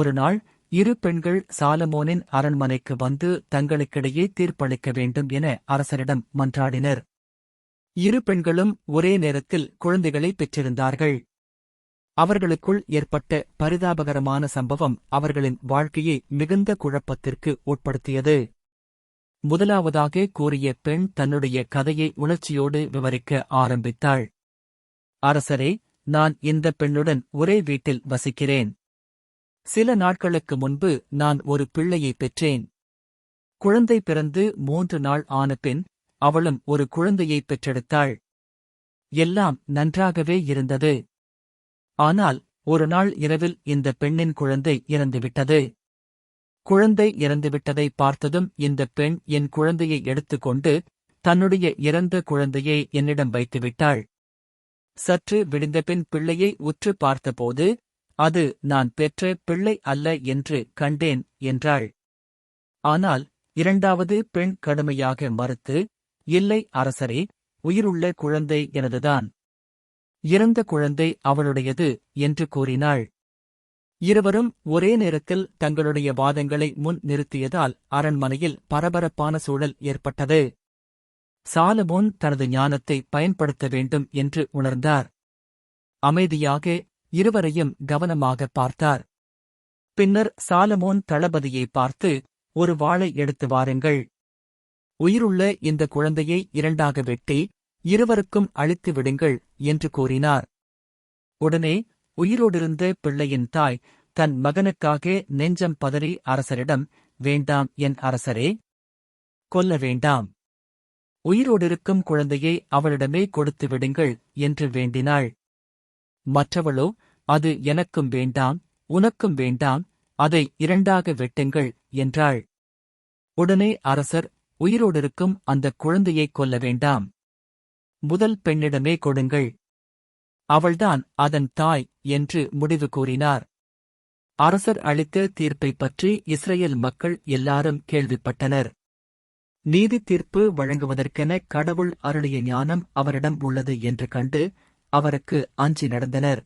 ஒரு நாள் இரு பெண்கள் சாலமோனின் அரண்மனைக்கு வந்து தங்களுக்கிடையே தீர்ப்பளிக்க வேண்டும் என அரசரிடம் மன்றாடினர். இரு பெண்களும் ஒரே நேரத்தில் குழந்தைகளை பெற்றிருந்தார்கள். அவர்களுக்குள் ஏற்பட்ட பரிதாபகரமான சம்பவம் அவர்களின் வாழ்க்கையை மிகுந்த குழப்பத்திற்கு உட்படுத்தியது. முதலாவதாக கூறிய பெண் தன்னுடைய கதையை உணர்ச்சியோடு விவரிக்க ஆரம்பித்தாள். அரசரே நான் இந்த பெண்ணுடன் ஒரே வீட்டில் வசிக்கிறேன். சில நாட்களுக்கு முன்பு நான் ஒரு பிள்ளையை பெற்றேன். குழந்தை பிறந்து மூன்று நாள் ஆன பின் அவளும் ஒரு குழந்தையை பெற்றெடுத்தாள். எல்லாம் நன்றாகவே இருந்தது. ஆனால் ஒரு நாள் இரவில் இந்த பெண்ணின் குழந்தை இறந்துவிட்டது. குழந்தை இறந்துவிட்டதை பார்த்ததும் இந்த பெண் என் குழந்தையை எடுத்துக்கொண்டு தன்னுடைய இறந்த குழந்தையை என்னிடம் வைத்துவிட்டாள். சற்று விடிந்தபின் பிள்ளையை உற்று பார்த்தபோது அது நான் பெற்ற பிள்ளை அல்ல என்று கண்டேன் என்றாள். ஆனால் இரண்டாவது பெண் கடுமையாக மறுத்து இல்லை அரசரே உயிருள்ள குழந்தை எனதுதான். இறந்த குழந்தை அவளுடையது என்று கூறினாள். இருவரும் ஒரே நேரத்தில் தங்களுடைய வாதங்களை முன் நிறுத்தியதால் அரண்மனையில் பரபரப்பான சூழல் ஏற்பட்டது. சாலமோன் தனது ஞானத்தை பயன்படுத்த வேண்டும் என்று உணர்ந்தார். அமைதியாக இருவரையும் கவனமாக பார்த்தார். பின்னர் சாலமோன் தளபதியை பார்த்து ஒரு வாளை எடுத்து வாருங்கள். உயிருள்ள இந்த குழந்தையை இரண்டாக வெட்டி இருவருக்கும் அழித்து விடுங்கள் என்று கூறினார். உடனே உயிரோடிருந்த பிள்ளையின் தாய் தன் மகனுக்காக நெஞ்சம் பதறி அரசரிடம் வேண்டாம் என் அரசரே கொல்ல வேண்டாம். உயிரோடிருக்கும் குழந்தையை அவளிடமே கொடுத்து விடுங்கள் என்று வேண்டினாள். மற்றவளோ அது எனக்கும் வேண்டாம் உனக்கும் வேண்டாம் அதை இரண்டாக வெட்டுங்கள் என்றாள். உடனே அரசர் உயிரோடிருக்கும் அந்தக் குழந்தையைக் கொல்ல வேண்டாம். முதல் பெண்ணிடமே கொடுங்கள். அவள்தான் அதன் தாய் என்று முடிவு கூறினார். அரசர் அளித்த தீர்ப்பைப் பற்றி இஸ்ரேல் மக்கள் எல்லாரும் கேள்விப்பட்டனர். நீதி தீர்ப்பு வழங்குவதற்கென கடவுள் அருளிய ஞானம் அவரிடம் உள்ளது என்று கண்டு அவருக்கு அஞ்சி நடந்தனர்.